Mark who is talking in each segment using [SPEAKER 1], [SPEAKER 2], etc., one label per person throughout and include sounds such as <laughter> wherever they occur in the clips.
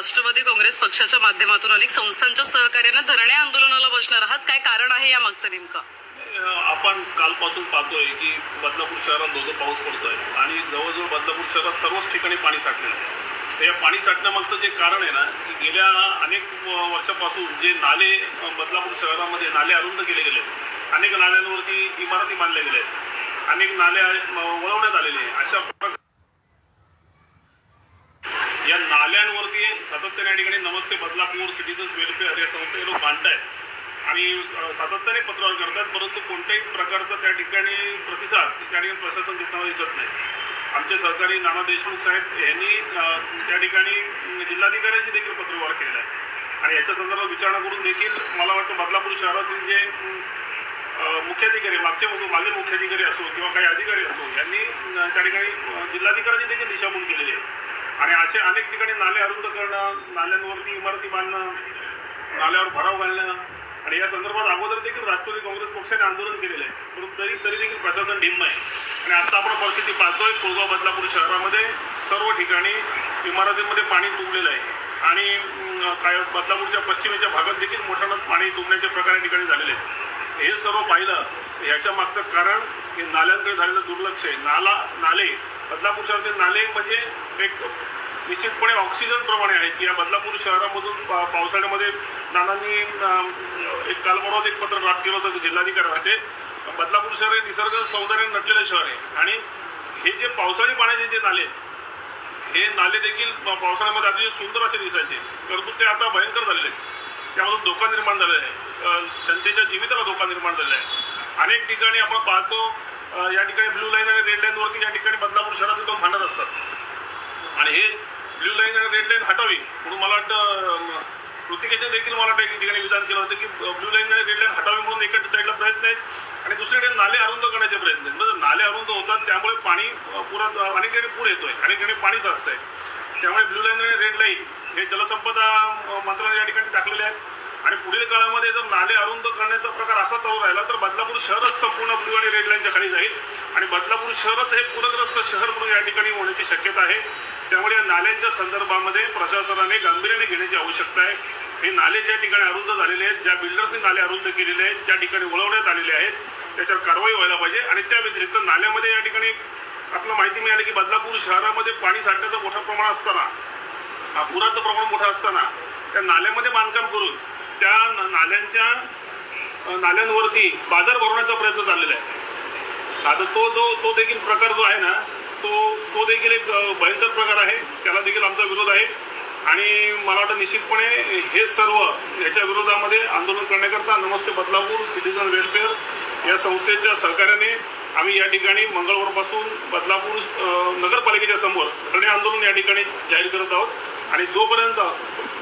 [SPEAKER 1] राष्ट्रवादी काँग्रेस पक्षाच्या माध्यमातून अनेक संस्थांच्या सहकार्यानं धरणे आंदोलनाला बसणार आहात. काय कारण आहे या मागचं नेमकं?
[SPEAKER 2] आपण कालपासून पाहतोय की बदलापूर शहरात धोधो पाऊस पडतोय आणि जवळजवळ बदलापूर शहरात सर्वच ठिकाणी पाणी साठलेलं आहे. तर या पाणी साठण्यामागचं जे कारण आहे ना की गेल्या अनेक वर्षापासून जे नाले बदलापूर शहरामध्ये नाले अरुंद केले गेले आहेत. अनेक नाल्यांवरती इमारती बांधल्या गेल्या आहेत. अनेक नाले वळवण्यात आलेले अशा प्रकारे या नाल्यांवरती सातत्याने या ठिकाणी नमस्ते बदलापूर सिटीजन्स वेलफेअर या संस्थे लोक बांधतायत आणि सातत्याने पत्रव्यवहार करतात परंतु कोणत्याही प्रकारचा त्या ठिकाणी प्रतिसाद त्या ठिकाणी प्रशासन देताना दिसत नाही. आमचे सहकारी नाना देशमुख साहेब यांनी त्या ठिकाणी जिल्हाधिकाऱ्यांशी देखील पत्रव्यवहार केलेला आहे आणि याच्या संदर्भात विचारणा करून देखील मला वाटतं बदलापूर शहरातील जे मुख्याधिकारी मागचे मागील मुख्याधिकारी असो किंवा काही अधिकारी असो यांनी त्या ठिकाणी जिल्हाधिकाऱ्यांनी देखील दिशाभूल केलेली आहे. आणि असे अनेक ठिकाणी नाले अरुंद करणं नाल्यांवरती इमारती बांधणं नाल्यावर भराव घालणं. आणि या संदर्भात अगोदर देखील राष्ट्रवादी काँग्रेस पक्षाने आंदोलन केलेलं आहे. परंतु तरी तरी देखील प्रशासन ढिम्म आहे. आणि आता आपण परिस्थिती पाहतोय कोळगाव बदलापूर शहरामध्ये सर्व ठिकाणी इमारतींमध्ये पाणी तुंबलेलं आहे. आणि काय बदलापूरच्या पश्चिमेच्या भागात देखील मोठ्यानं पाणी तुंबण्याचे प्रकार या ठिकाणी झालेले आहेत. हे सर्व पाहिलं ह्याच्या मागचं कारण हे नाल्यांकडे झालेलं दुर्लक्ष आहे. नाला नाले बदलापूर शहरातील नाले म्हणजे एक निश्चितपणे ऑक्सिजन प्रमाणे आहेत की या बदलापूर शहरामधून पा- पावसाळ्यामध्ये नानांनी एक काल एक पत्र प्राप्त केलं होतं जिल्हाधिकारी बदलापूर शहर हे निसर्ग सौंदर्य नटलेलं शहर आहे. आणि हे जे पावसाळी पाण्याचे जे नाले हे नाले देखील पावसाळ्यामध्ये अतिशय सुंदर असे दिसायचे. परंतु ते आता भयंकर झालेले आहेत. त्यामधून धोका निर्माण झालेला आहे. जनतेच्या जीविताला धोका निर्माण झालेला आहे. अनेक ठिकाणी आपण पाहतो या ठिकाणी ब्लू लाईन आणि रेड लाईनवरती या ठिकाणी बदलापूर शहरातील लोक भांडत असतात. आणि हे ब्ल्यू लाईन आणि रेड लाईन हटावी म्हणून मला वाटतं कृतिकेने देखील मला वाटतं एक ठिकाणी विधान केलं होतं की ब्ल्यू लाईन आणि रेड लाईन हटावी म्हणून एका साईडला प्रयत्न आहेत आणि दुसरीकडे नाले अरुंद करण्याचे प्रयत्न आहेत. म्हणजे नाले अरुंद होतात त्यामुळे पाणी पुरात पुरा अनेक ठिकाणी पूर येतोय अनेक ठिकाणी पाणी साचतंय. त्यामुळे ब्ल्यू लाईन आणि रेड लाईन हे जलसंपदा मंत्रालय या ठिकाणी टाकलेले आहेत. आणि पुढील काळामध्ये जर नाले अरुंद करण्याचा प्रकार असा चालू राहिला तर बदलापूर शहरच संपूर्ण ब्लू आणि रेड लाईनच्या खाली जाईल. आणि बदलापूर शहरच हे पूरग्रस्त शहर म्हणून या ठिकाणी होण्याची शक्यता आहे. त्यामुळे या नाल्यांच्या संदर्भामध्ये प्रशासनाने गांभीर्याने घेण्याची आवश्यकता आहे. हे नाले ज्या ठिकाणी अरुंद झालेले आहेत ज्या बिल्डर्सने नाले अरुंद केलेले आहेत ज्या ठिकाणी वळवण्यात आलेले आहेत त्याच्यावर कारवाई व्हायला पाहिजे. आणि त्या व्यतिरिक्त नाल्यामध्ये या ठिकाणी आपल्याला माहिती मिळाली की बदलापूर शहरामध्ये पाणी साठण्याचं मोठं प्रमाण असताना हा, पुराचं प्रमाण मोठं असताना त्या नाल्यामध्ये बांधकाम करून त्या नाल्यांच्या नाल्यांवरती बाजार भरवण्याचा प्रयत्न चाललेला आहे. आता तो जो तो देखील प्रकार जो आहे ना तो तो देखील एक भयंकर प्रकार आहे. त्याला देखील आमचा विरोध आहे. आणि मला वाटतं निश्चितपणे हे सर्व याच्या विरोधामध्ये आंदोलन करण्याकरता नमस्ते बदलापूर सिटीजन वेलफेअर या संस्थेच्या सहकार्याने आम्ही या ठिकाणी मंगळवारपासून बदलापूर नगरपालिकेच्या समोर धरणे आंदोलन या ठिकाणी जाहीर करत आहोत. आणि जोपर्यंत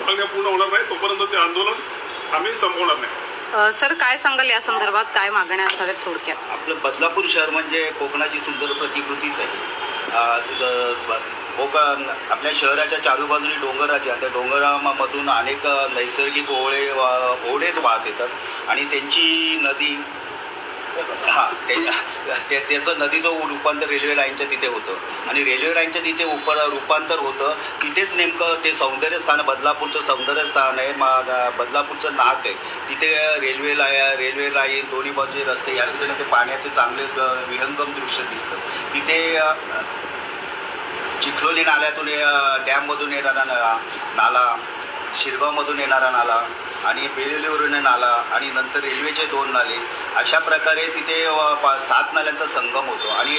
[SPEAKER 2] मागण्या पूर्ण होणार नाही तोपर्यंत ते आंदोलन आम्ही संपवणार नाही.
[SPEAKER 1] सर काय सांगाल या संदर्भात? काय मागण्या असणार आहेत थोडक्यात?
[SPEAKER 3] आपलं बदलापूर शहर म्हणजे कोकणाची सुंदर प्रतिकृतीच आहे. अं, ज- ब- कोकण आपल्या शहराच्या चारू बाजूनी डोंगर आहे. त्या डोंगरामधून अनेक नैसर्गिक ओळे वा- ओढेच वाहत येतात. आणि त्यांची नदी हां ते त्याचं नदीचं रूपांतर रेल्वे लाईनच्या तिथे होतं. आणि रेल्वे लाईनच्या तिथे उप रूपांतर होतं. तिथेच नेमकं ते सौंदर्य स्थान बदलापूरचं सौंदर्य स्थान आहे मा बदलापूरचं नाक आहे. तिथे रेल्वे लाय रेल्वे लाईन दोन्ही बाजूचे रस्ते या ठिकाणी ते पाण्याचे चांगले विहंगम दृश्य दिसतं. तिथे चिखलोली नाल्यातून डॅममधून येणारा नाला नाला शिरगावमधून येणारा नाला आणि बेलेलीवरून नाला आणि नंतर रेल्वेचे दोन नाले. अशा प्रकारे तिथे पा सात नाल्यांचा संगम होतो आणि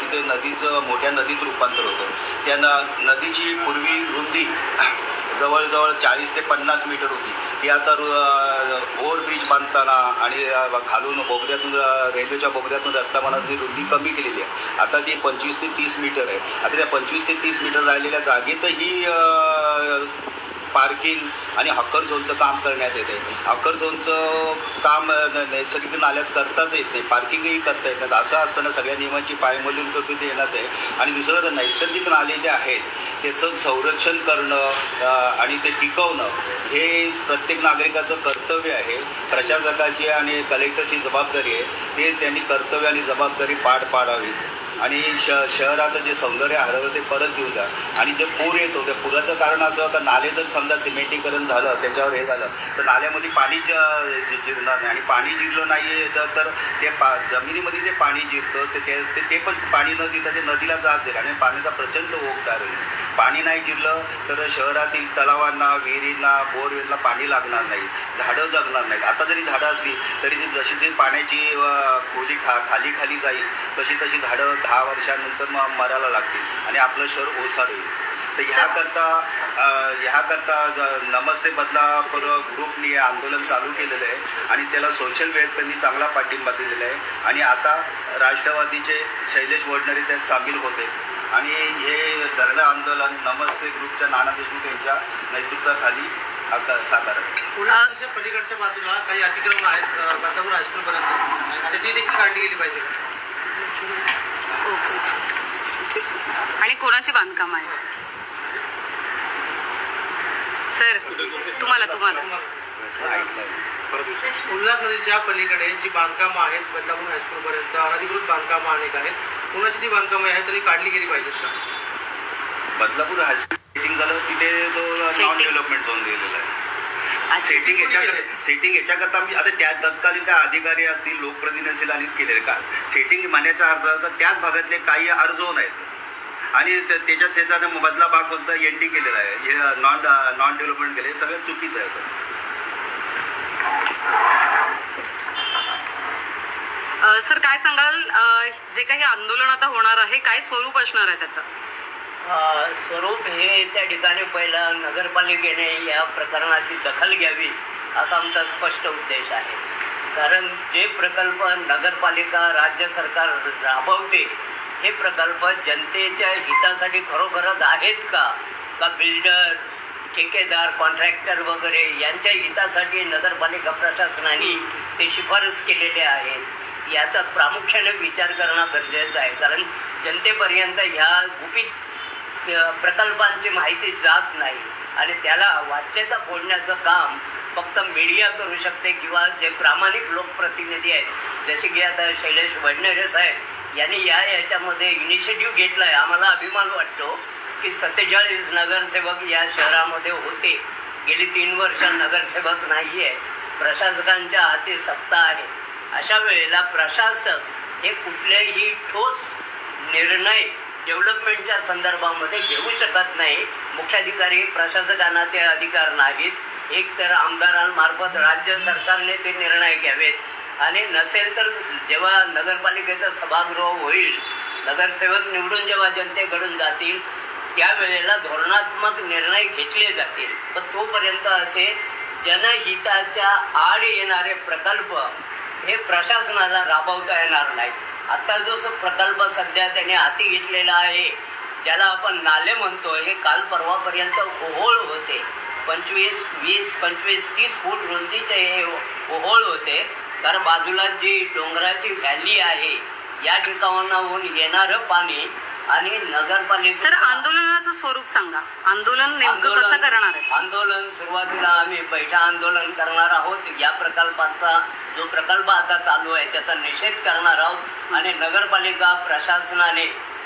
[SPEAKER 3] तिथे नदीचं मोठ्या नदीत रूपांतर होतं. त्या न नदीची पूर्वी रुंदी <clears throat> जवळजवळ चाळीस ते पन्नास मीटर होती. ती आता ओव्हरब्रिज बांधताना आणि खालून बोगद्यातून रेल्वेच्या बोगद्यातून रस्ता बनवताना ती रुंदी कमी केलेली आहे. आता ती पंचवीस ते तीस मीटर आहे. आता त्या पंचवीस ते तीस मीटर राहिलेल्या जागेतही पार्किंग आणि हक्कर झोनचं काम करण्यात येते हक्कर झोनचं काम नैसर्गिक नाल्याच करताच येत नाही. पार्किंगही करता येत नाही असं असताना सगळ्या नियमांची पायमोलून करून ते येणारच आहे. आणि दुसरं तर नैसर्गिक नाले जे आहेत त्याचं संरक्षण करणं आणि ते टिकवणं हे प्रत्येक नागरिकाचं कर्तव्य आहे. प्रशासकाची आणि कलेक्टरची जबाबदारी आहे. ते त्यांनी कर्तव्य आणि जबाबदारी पार पाडावी. आणि श शहराचं जे सौंदर्य हरवलं ते परत घेऊन द्या आणि जे पूर येतो त्या पुराचं कारण असं का नाले जर समजा सिमेंटीकरण झालं त्याच्यावर हे झालं तर नाल्यामध्ये पाणी ज जिरणार नाही. आणि पाणी जिरलं नाही तर तर ते पा जमिनीमध्ये जे पाणी जिरतं ते ते ते- ते पण पाणी न जिरता ते नदीला जात जाईल. आणि पाण्याचा प्रचंड ओघ होईल पाणी नाही जिरलं तर शहरातील तलावांना विहिरींना बोरवेलला पाणी लागणार नाही झाडं जगणार नाहीत. आता जरी झाडं असली तरी ती जशी ती पाण्याची खोली खा खाली खाली जाईल तशी तशी झाडं दहा वर्षानंतर मग मरायला लागतील आणि आपलं शहर ओसाड होईल. तर ह्याकरता ह्याकरता नमस्ते बदलापूर ग्रुपनी हे आंदोलन चालू केलेलं आहे आणि त्याला सोशल वेल्फेअरनी चांगला पाठिंबा दिलेला आहे. आणि आता राष्ट्रवादीचे शैलेश वडणरे त्यात सामील होते. आणि हे धरणं आंदोलन नमस्ते ग्रुपच्या नाना देशमुख यांच्या नेतृत्वाखाली आता साकार आहे
[SPEAKER 4] पुण्याच्या पलीकडच्या बाजूला काही अतिक्रमण आहेत हायस्कूलपर्यंत त्याची देखील गेली पाहिजे.
[SPEAKER 1] ओके आणि कोणाचे बांधकाम आहे? सर तुम्हाला तुम्हाला.
[SPEAKER 4] उल्हास नदीच्या पलीकडे जी बांधकामं आहेत बदलापूर हायस्कूलपर्यंत अनधिकृत बांधकामं अनेक आहेत. कोणाची ती बांधकामं आहेत आणि काढली गेली पाहिजेत का?
[SPEAKER 3] बदलापूर हायस्कूल सेटिंग झालं तिथे तो नॉन. डेव्हलपमेंट झोन दिलेला आहे. सेटिंग याच्याकरता सेटिंग याच्याकरता म्हणजे आता त्या तत्कालीन काय अधिकारी असतील लोकप्रतिनिधी असतील आणि केलेले का? सेटिंग म्हणण्याचा अर्थ तर त्याच भागातले काही अर्जोन आहेत. आणि त- त्याच्या शेजारी मधला भाग फक्त एन टी केलेला आहे. हे नॉन नॉन डेव्हलपमेंट केलं. हे सगळं चुकीचं आहे सर.
[SPEAKER 1] अ, सर काय सांगाल? जे काही आंदोलन आता होणार आहे काय स्वरूप असणार आहे त्याचं?
[SPEAKER 5] स्वरूप हे त्या ठिकाणी पहिलं नगरपालिकेने या प्रकरणाची दखल घ्यावी असा आमचा स्पष्ट उद्देश आहे. कारण जे प्रकल्प नगरपालिका राज्य सरकार राबवते हे प्रकल्प जनतेच्या हितासाठी खरोखरच आहेत का? का बिल्डर ठेकेदार कॉन्ट्रॅक्टर वगैरे यांच्या हितासाठी नगरपालिका प्रशासनाने ते शिफारस केलेले आहेत? याचा प्रामुख्याने विचार करणं गरजेचं आहे. कारण जनतेपर्यंत ह्या गुपित प्रकल्पांची माहिती जात नाही. आणि त्याला वाच्यता फोडण्याचं काम फक्त मीडिया करू शकते किंवा जे प्रामाणिक लोकप्रतिनिधी आहेत जसे की आता शैलेश वडनेरे साहेब यांनी या याच्यामध्ये इनिशिएटिव्ह घेतला आहे आम्हाला अभिमान वाटतो की सत्तेचाळीस नगरसेवक या शहरामध्ये होते. गेली तीन वर्ष नगरसेवक नाही आहे प्रशासकांच्या हाती सत्ता आहे. अशा वेळेला प्रशासक हे कुठलेही ठोस निर्णय डेव्हलपमेंटच्या संदर्भामध्ये घेऊ शकत नाही. मुख्याधिकारी प्रशासकांना ते अधिकार नाहीत. एक तर आमदारांमार्फत राज्य सरकारने ते निर्णय घ्यावेत. आणि नसेल तर जेव्हा नगरपालिकेचं सभागृह होईल नगरसेवक निवडून जेव्हा जनतेकडून जातील त्यावेळेला धोरणात्मक निर्णय घेतले जातील. पण तोपर्यंत असे जनहिताच्या आड येणारे प्रकल्प हे प्रशासनाला राबवता येणार नाही. आता जो प्रकल्प सध्या त्याने हाती घेतलेला आहे ज्याला आपण नाले म्हणतो हे काल परवापर्यंत ओहोळ होते. पंचवीस वीस पंचवीस तीस फूट रुंदीचे हे ओहोळ होते. तर बाजूला जी डोंगराची व्हॅली आहे या ठिकाणाहून येणारं पाणी आणि नगरपालिका
[SPEAKER 1] सर आंदोलनाचं स्वरूप सांगा. आंदोलन नेमकं कसं करणार आहे?
[SPEAKER 5] आंदोलन सुरुवातीला आम्ही बैठा आंदोलन करणार आहोत. या प्रकल्पाचा जो प्रकल्प आता चालू आहे त्याचा निषेध करणार आहोत. आणि नगरपालिका प्रशासनाने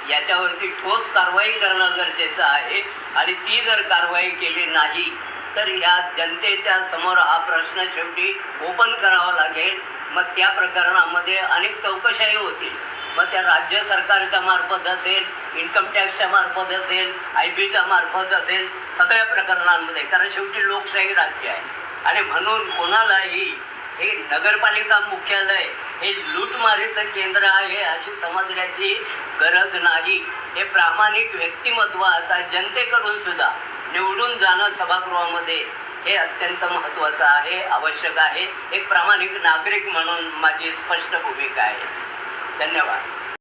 [SPEAKER 5] याच्यावरती ठोस कारवाई करणं गरजेचं आहे. आणि ती जर कारवाई केली नाही तर या जनतेच्या समोर हा प्रश्न शेवटी ओपन करावा लागेल. मग त्या प्रकरणामध्ये अनेक चौकशाही होतील. मग त्या राज्य सरकारच्या मार्फत असेल इन्कम टॅक्सच्या मार्फत असेल आय बीच्या मार्फत असेल सगळ्या प्रकरणांमध्ये. कारण शेवटी लोकशाही राज्य आहे. आणि म्हणून कोणालाही हे नगरपालिका मुख्यालय हे लूटमारीचं केंद्र आहे अशी समजण्याची गरज नाही. हे प्रामाणिक व्यक्तिमत्व आता जनतेकडून सुद्धा निवडून जाणं सभागृहामध्ये हे अत्यंत महत्त्वाचं आहे आवश्यक आहे. एक प्रामाणिक नागरिक म्हणून माझी स्पष्ट भूमिका आहे. धन्यवाद.